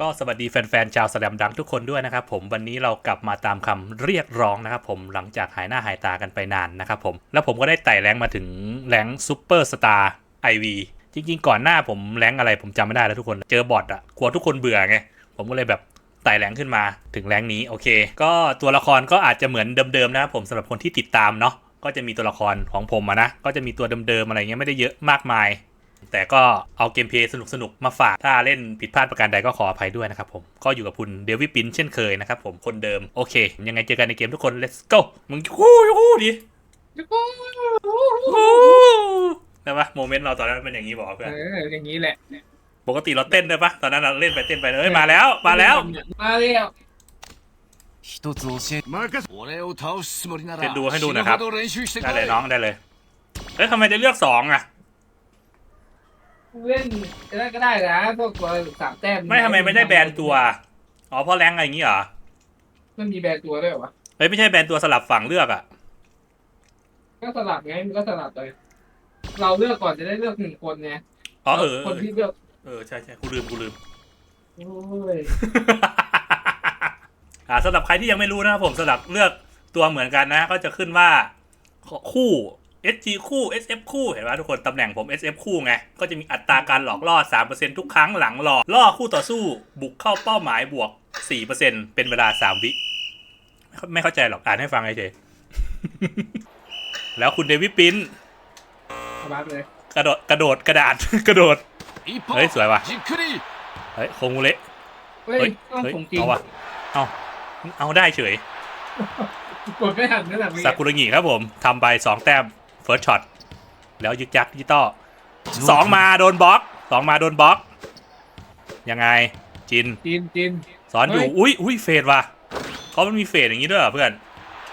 ก็สวัสดีแฟนๆชาวสแลมดังทุกคนด้วยนะครับผมวันนี้เรากลับมาตามคำเรียกร้องนะครับผมหลังจากหายหน้าหายตากันไปนานนะครับผมแล้วผมก็ได้ไต่แรงมาถึงแรงซูเปอร์สตาร์ไอวีจริง ๆ ก่อนหน้าผมแรงอะไรผมจำไม่ได้แล้วทุกคนเจอบอทอะกลัวทุกคนเบื่อไง ผมก็เลยแบบไต่แรงขึ้นมาถึงแรงนี้โอเค ก็ตัวละครก็อาจจะเหมือนเดิมๆนะครับผมสำหรับคนที่ติดตามเนาะก็จะมีตัวละครของผมอะนะก็จะมีตัวเดิมๆอะไรเงี้ยไม่ได้เยอะมากมาย แต่ก็เอาเกมเพลย์สนุกๆ มาฝาก ถ้าเล่นผิดพลาดประการใดก็ขออภัยด้วยนะครับผม ก็อยู่กับคุณเดวิดปินเช่นเคยนะครับผมคนเดิม โอเค ยังไงเจอกันในเกมทุกคน let's go มึงยูยูยูดิยูได้ปะโมเมนต์เราตอนนั้นเป็นอย่างนี้บอกเพื่อน เอออย่างนี้แหละ ปกติเราเต้นได้ปะตอนนั้นเราเล่นไปเต้นไปเอ้ยมาแล้วมาแล้ว มาแล้ว 一つ教え任せ俺を倒すつもりならเดี๋ยวดูให้ดูหนะครับ 死ぬほど練習してこ ได้ い เลยน้องได้เลยเอ้ยทำไมจะเลือกสองอะ เล่นก็ได้ก็ได้นะพวกตัวสามแต้มไม่ทำไมไม่ได้แบนตัว อ๋อเพราะแรงอะไรอย่างงี้เหรอมันมีแบนตัวด้วยเหรอวะเฮ้ยไม่ใช่แบนตัวสลับฝั่งเลือกอะก็สลับไงมันก็สลับเลยเราเลือกก่อนจะได้เลือกหนึ่งคนไงอ๋อเออคนที่เลือกเออใช่ใช่กูลืมกูลืมโอ้ยอ่าสำหรับใครที่ยังไม่รู้นะครับผมสำหรับเลือกตัวเหมือนกันนะ ก็จะขึ้นว่าคู่ SG คู่ SF คู่ เห็นไหมทุกคน ตำแหน่งผม SF คู่ไง ก็จะมีอัตราการหลอกล่อ 3%ทุกครั้งหลังหลอกล่อคู่ต่อสู้บุกเข้าเป้าหมายบวก 4%เป็นเวลา 3 วิ ไม่เข้าใจหรอก อ่านให้ฟังไอ้เฉยแล้วคุณเดวิดปินขบับเลย กระโดดกระโดดกระดาษกระโดด เฮ้ย สวยว่ะ เฮ้ยคงูเละเฮ้ยเอาว่ะเอาเอาได้เฉยกดไม่หันนั่นแหละซากุระงิครับผมทำไปสองแต้ม ฟิร์สช็อตแล้วยึกยักดิจิตอลสองมาโดนบล็อกสองมาโดนบล็อก ยังไงจินจีนจีนสอนอยู่เฮ้ยอุ้ยอุ้ยเฟดว่ะเขามันมีเฟดอย่างนี้ด้วยเหรอเพื่อน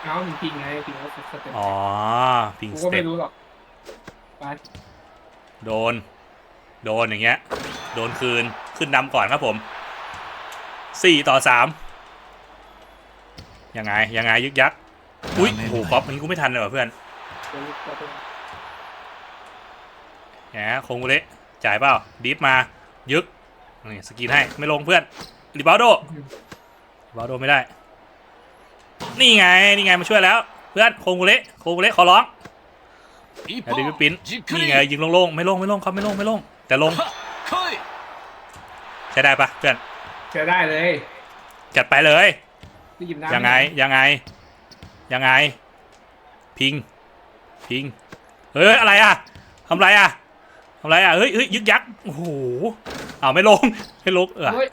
เอาจริงๆไงจริงๆแล้วสเต็ปอ๋อพิงกูสก็เต็ไม่ปรู้หรอกไปโดน โดนอย่างเงี้ย โดนคืนขึ้นนำก่อนครับผมสี่ต่อสามยังไงยังไงยึกยักอุ้ยโอ้โหก๊อฟอันนี้กูไม่ทันเลยว่ะเพื่อน แหมคงเละจ่ายเปล่าดิฟมา ยึก นี่สกีนให้ ไม่ลงเพื่อนริบาโดริบาโดไม่ได้ นี่ไง นี่ไงมาช่วยแล้ว เพื่อนคงเละคงเละขอร้องแต่ดิฟปิ้นนี่ไง ยิงโลงๆ ไม่ลงไม่ลงครับไม่ลงไม่ลงแต่ลง ใช้ได้ปะเพื่อนใช้ได้เลย จัดไปเลย ยังไง ยังไง ยังไง พิง พิง เฮ้ยอะไรอะทำไรอะทำไรอะเฮ้ยเฮ้ยยึกยักโอ้โหเอาไม่ลงไม่ลงเออเฮ้ย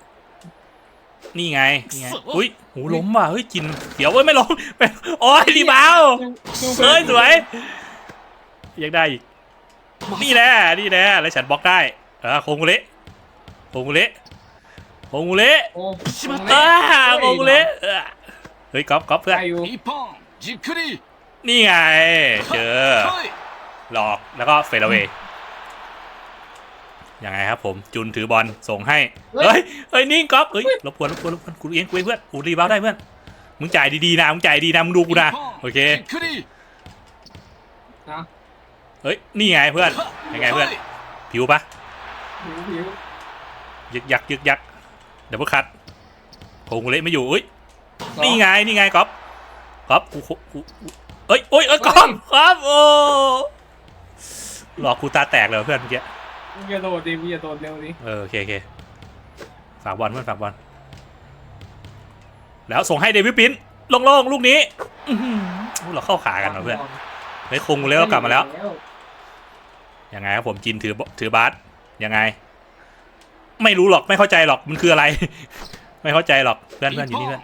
นี่ไงนี่ไงอุ้ยหูล้มว่ะเฮ้ยจินเดี๋ยวเว้ยไม่ล้มโอ้ยรีบาวด์เฮ้ยสวยยังได้อีกนี่แน่นี่แน่แล้วฉันบล็อกได้เออโคงกุเละโคงกุเละโคงกุเละโอ้เออโคงกุเละเออเฮ้ยก๊อฟก๊อฟเพื่อน นี่ไง เจอ หลอกแล้วก็เฟลเวย์ยังไงครับผมจุนถือบอลส่งให้ เฮ้ย เฮ้ยนี่ก๊อฟเฮ้ยรบกวนรบกวนรบกวนกูเอียงกูเพื่อนกูรีบาวได้เพื่อน มึงจ่ายดีๆนะ มึงจ่ายดีนะ มึงดูกูนะ โอเคเฮ้ย นี่ไงเพื่อน ยังไงเพื่อน ผิวปะผิวผิวยึกยักยึกยักเดี๋ยวพวกคัดโผงเละไม่อยู่เฮ้ย นี่ไง นี่ไงก๊อฟก๊อฟกูกู เอ้ยโอ้ยเอ้ยกองครับโอ้หลอกกูตาแตกเลยเพื่อนเมื่อกี้มึงอย่าโดดดิมึงอย่าโดดเร็วดิเออโอเคโอเคฝากบอลเพื่อนฝากบอลแล้วส่งให้เดวิดปิ้นลงลงลูกนี้เราเข้าขากันว่ะเพื่อนไม่คงกูแล้วกลับมาแล้วยังไงครับผมจินถือถือบาสยังไง ไม่รู้หรอกไม่เข้าใจหรอกมันคืออะไร ไม่เข้าใจหรอกเพื่อนเพื่อนอยู่นี่เพื่อน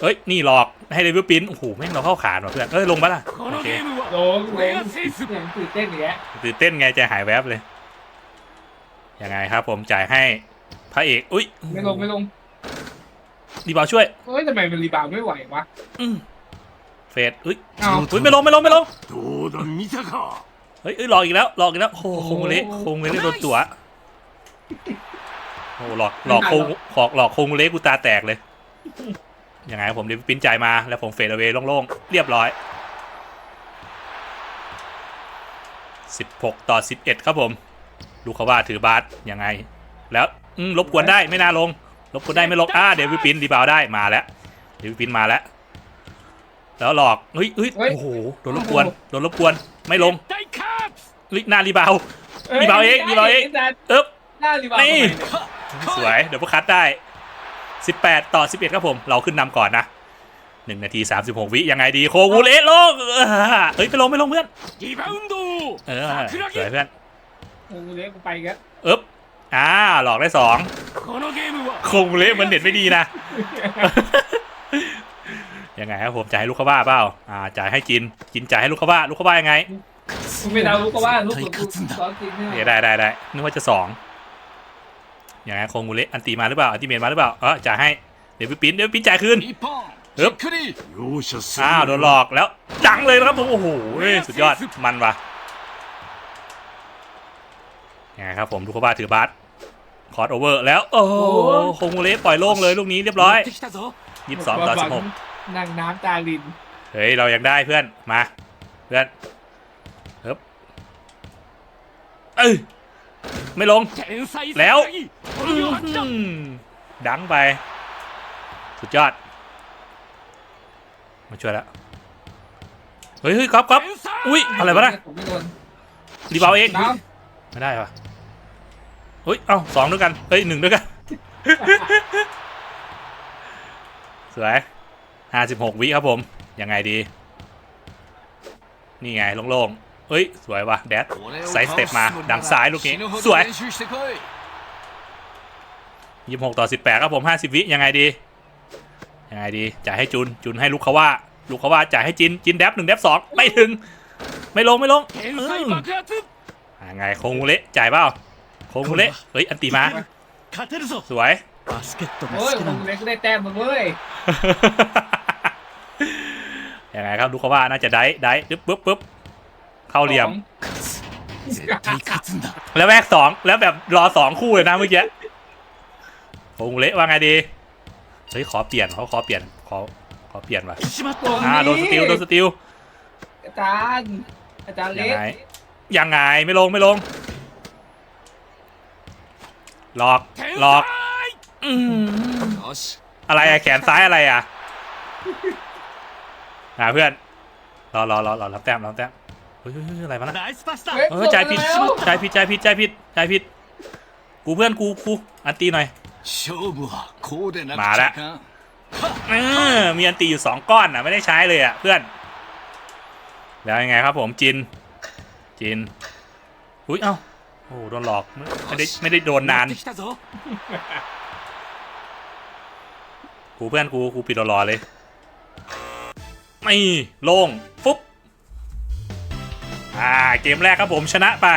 เอ้ย นี่หลอกให้เลเวลปิ้นโอ้โหแม่งเราเข้าขาหน่อเพื่อนเอ้ยลงปะล่ะโอเคลงลงตื่นเต้นอย่างเงี้ยตื่นเต้นไงใจหายแวบเลยยังไงครับผมจ่ายให้พระเอกอุ้ยไม่ลงไม่ลงรีบาวช่วยเฮ้ยทำไมมันรีบาวไม่ไหววะเฟดอุ้ยอุ้ยไม่ลงไม่ลงไม่ลงเฮ้ยเอ้ยหลอกอีกแล้วหลอกอีกแล้วโอ้โคงเละโคงเละโดนตัวโอ้หลอกหลอกคงหลอกหลอกคงเละกูตาแตกเลย ยังไงผมรีบปิ้นจ่ายมาแล้วผมเฟดเอาเวโล่งๆ เรียบร้อย 16 ต่อ 11 ครับผม ลูกเขาว่าถือบาสยังไง แล้วลบกวนได้ไม่น่าลง ลบกวนได้ไม่ลงอ่าเดวิปินรีบาวได้มาแล้วเดวิปินมาแล้ว แล้วหลอกเฮ้ยเฮ้ยโอ้โหโดนลบกวนโดนลบกวนไม่ลงลิหนารีบาวรีบาวเองรีบาวเองเอ๊บนี่สวยเดี๋ยวพวกคัดได้ 18 ต่อ 11 ครับผม เราขึ้นนำก่อนนะ 1 นาที 36 วิยังไงดีโควูเลสลงเฮ้ย ไปลง ไปลงเพื่อนเออสวยเพื่อนโควูเลสกูไปกันอึ๊บอ่าหลอกได้สองโควูเลสมันเด็ดไม่ดีนะยังไงครับผมจ่ายให้ลูกค้าบ้าเปล่าอ่าจ่ายให้กินกินจ่ายให้ลูกค้าบ้าลูกค้าบ้ายังไงไม่ได้ลูกค้าบ้าลูกค้อนกิเลยได้ได้ได้นึกว่าจะสอง อย่างไงโคงกูเละอันตีมาหรือเปล่าอันติเมนมาหรือเปล่าเออจ่ายให้เดี๋ยวปิ้นเดี๋ยวพิ้นจ่ายคืนฮึบอ้าวโดนหลอกแล้วจังเลยนะครับผมโอ้โหสุดยอดมันว่ะไงครับผมทุกข้บ้าถือบาสคอร์ดโอเวอร์แล้วโอ้โหคงเละปล่อยโล่งเลยลูกนี้เรียบร้อยยี่สิบสองต่อสิบหกนั่งน้ำตาลินเฮ้ยเรายังได้เพื่อนมาเพื่อนเฮ้ยเอ้ยไม่ลงแล้ว ดังไป สุดยอด มาช่วยแล้ว เฮ้ยเฮ้ยกรอบกรอบอุ้ยอะไรวะเนี่รีบเอาเองไม่ได้ปะเฮ้ย เอ้าสองด้วยกัน เฮ้ยหนึ่งด้วยกัน สวยห้าสิบหกวิครับผม ยังไงดี นี่ไงโล่งๆเฮ้ย สวยว่ะแดดใส่สเต็ปมา ดังซ้ายลูกนี้ สวย ยี่สิบหกต่อสิบแปดครับผมห้าสิบวิยังไงดี ยังไงดี จ่ายให้จุน จุนให้ลูกเขาว่า ลูกเขาว่าจ่ายให้จิน จินแดบหนึ่งแดบสองไม่ถึง ไม่ลงไม่ลงยังไงโคงเละจ่ายเปล่าโคงเละเฮ้ย อันตีมา สวยโอ้ยโคงเละก็ได้แต้มมาเลยยังไงครับลูกเขาว่าน่าจะได้ได้ปึ๊บปึ๊บปึ๊บเข้าเหลี่ยม แล้วแวกสองแล้วแบบรอสองคู่เลยนะเมื่อกี้ คงเละว่าไงดีเฮ้ยขอเปลี่ยนเขาขอเปลี่ยนขอขอเปลี่ยนว่ะอ่าโดนสติลโดนสติลอาจารย์อาจารย์ยัเล็งไงยังไงไม่ลงไม่ลงหลอกหลอกอะไรอะแขนซ้ายอะไรอะหาเพื่อนรอรอรอรอรับแต้มรับแต้มเฮ้ยอะไรมาน่ะ เฮ้ยออใจผิดใจผิดใจผิดใจผิดใจผิดกูเพื่อนกูกูอันตีหน่อย มาแล้วเออมีอันตีอยู่สองก้อนอะไม่ได้ใช้เลยอะเพื่อน แล้วยังไงครับผมจิน จิน อุ้ยเอ้าโอ้โดนหลอกไม่ได้ไม่ได้โดนนานกูเพื่อนกูกูปิดรอเลย ไม่ลงฟุ๊บอ่าเกมแรกครับผมชนะไป